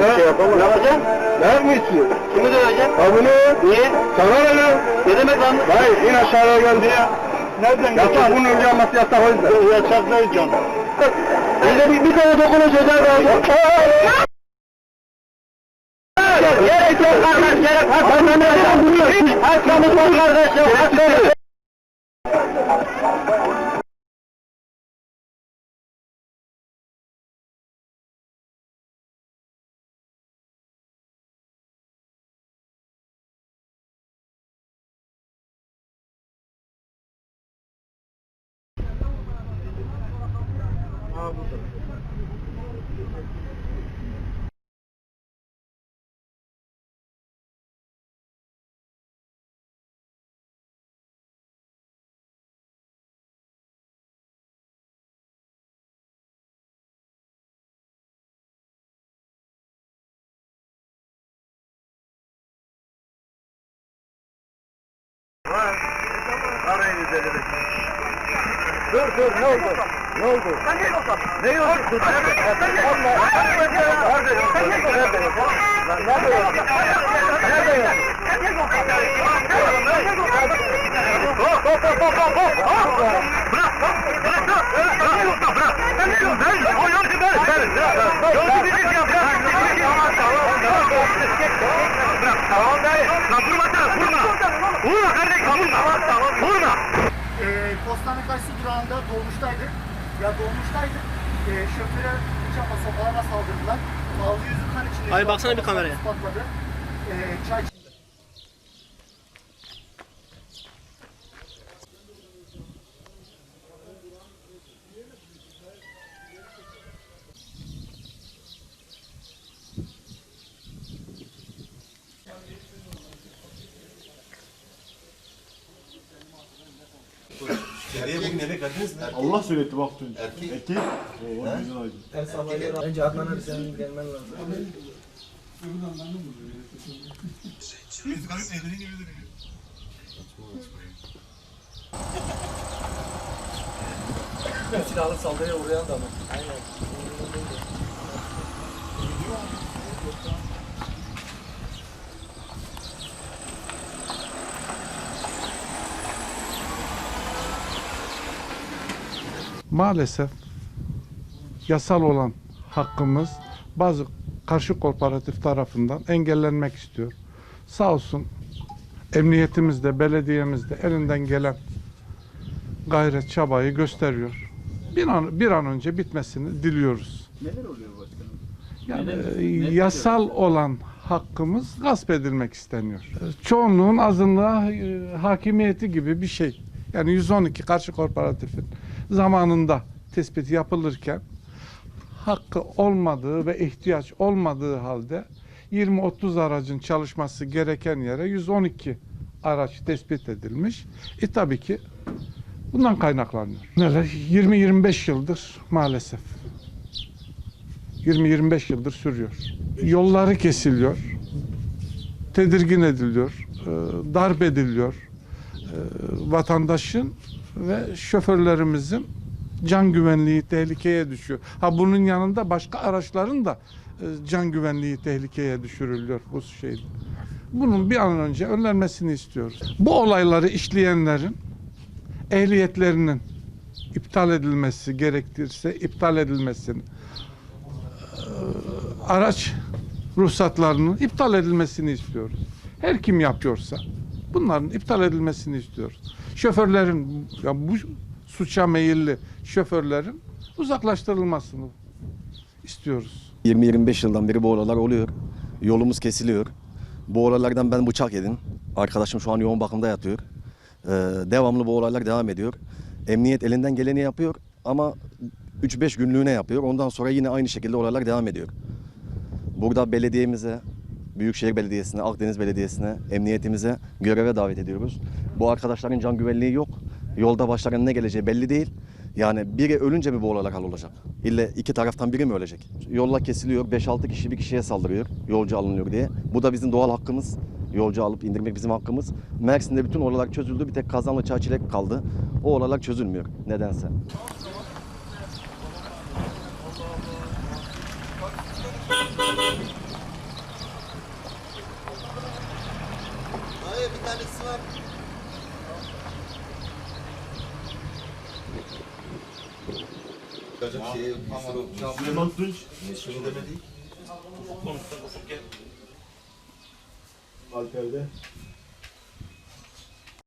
Sen bir şey yapamazsın. Ne yapacaksın? Ne mi istiyorsun? Kimi döveceksin? Ha bunu. Niye? Sana ne lan? Ne demek lan? Hayır in aşağıya gel diye. Nereden Yasak bunun önce alması yasak o yüzden. Yasak ne hocam? Bize bir, bir tane dokunu ceza verdi. Gerek yok kardeş, gerek hakkımız yok kardeş yok. Hakkımız Arayın üzerine. Dur dur ne oldu? Ne oldu? Sen gel bakalım. Ne oldu? Dur. Allah. Nerede yok? Nerede yok? Nerede yok? Nerede yok? Hop hop hop hop hop hop. Bırak bırak bırak bırak bırak bırak. Ben? Ben o yolcu ben. Ben. Yolcu bizim ya bırak. Tamam tamam tamam. Bırak tamam dayı. Lan vurma sen vurma. Vurma kardeşim vurma. Vurma. Ee, Postane Karşı durağında dolmuştaydık. Ya dolmuştaydık. Ee, şoföre bıçakla sopalarla saldırdılar. Ağzı yüzü kan içinde. Hayır, baksana bir kameraya. Patladı. Ee, çay Nereye bugün eve geldiniz mi? Allah söyletti bak dün. Erkek. Erkek. Oo, güzel aydın. Önce Adnan abi senin gelmen lazım. Yüzü kalıp evine gibi duruyor. Silahlı saldırıya uğrayan da mı? Aynen. Maalesef yasal olan hakkımız bazı karşı kooperatif tarafından engellenmek istiyor. Sağ olsun emniyetimiz de belediyemiz de elinden gelen gayret çabayı gösteriyor. Bir an, bir an önce bitmesini diliyoruz. Neler oluyor başkanım? Yani Neler- e, neler yasal olan hakkımız gasp edilmek isteniyor. Çoğunluğun azınlığa e, hakimiyeti gibi bir şey. Yani 112 karşı kooperatifin zamanında tespit yapılırken hakkı olmadığı ve ihtiyaç olmadığı halde 20-30 aracın çalışması gereken yere 112 araç tespit edilmiş. E tabii ki bundan kaynaklanıyor. Neler? 20-25 yıldır maalesef 20-25 yıldır sürüyor. Yolları kesiliyor, tedirgin ediliyor, e, darp ediliyor. E, Vatandaşın ve şoförlerimizin can güvenliği tehlikeye düşüyor. Ha bunun yanında başka araçların da e, can güvenliği tehlikeye düşürülüyor bu şeyde. Bunun bir an önce önlenmesini istiyoruz. Bu olayları işleyenlerin ehliyetlerinin iptal edilmesi gerekirse iptal edilmesini araç ruhsatlarının iptal edilmesini istiyoruz. Her kim yapıyorsa bunların iptal edilmesini istiyoruz. Şoförlerin ya bu suça meyilli şoförlerin uzaklaştırılmasını istiyoruz. 20-25 yıldan beri bu olaylar oluyor. Yolumuz kesiliyor. Bu olaylardan ben bıçak yedim. Arkadaşım şu an yoğun bakımda yatıyor. Ee, devamlı bu olaylar devam ediyor. Emniyet elinden geleni yapıyor ama 3-5 günlüğüne yapıyor. Ondan sonra yine aynı şekilde olaylar devam ediyor. Burada belediyemize, Büyükşehir Belediyesi'ne, Akdeniz Belediyesi'ne, emniyetimize göreve davet ediyoruz. Bu arkadaşların can güvenliği yok. Yolda başlarına ne geleceği belli değil. Yani biri ölünce mi bu olaylar hal olacak? İlle iki taraftan biri mi ölecek? Yolla kesiliyor, 5-6 kişi bir kişiye saldırıyor, yolcu alınıyor diye. Bu da bizim doğal hakkımız. Yolcu alıp indirmek bizim hakkımız. Mersin'de bütün olaylar çözüldü. Bir tek Kazanlı Çağçilek kaldı. O olaylar çözülmüyor nedense. bir tanesi var. Şey, Süleyman Tunç. Demedik. Alper'de.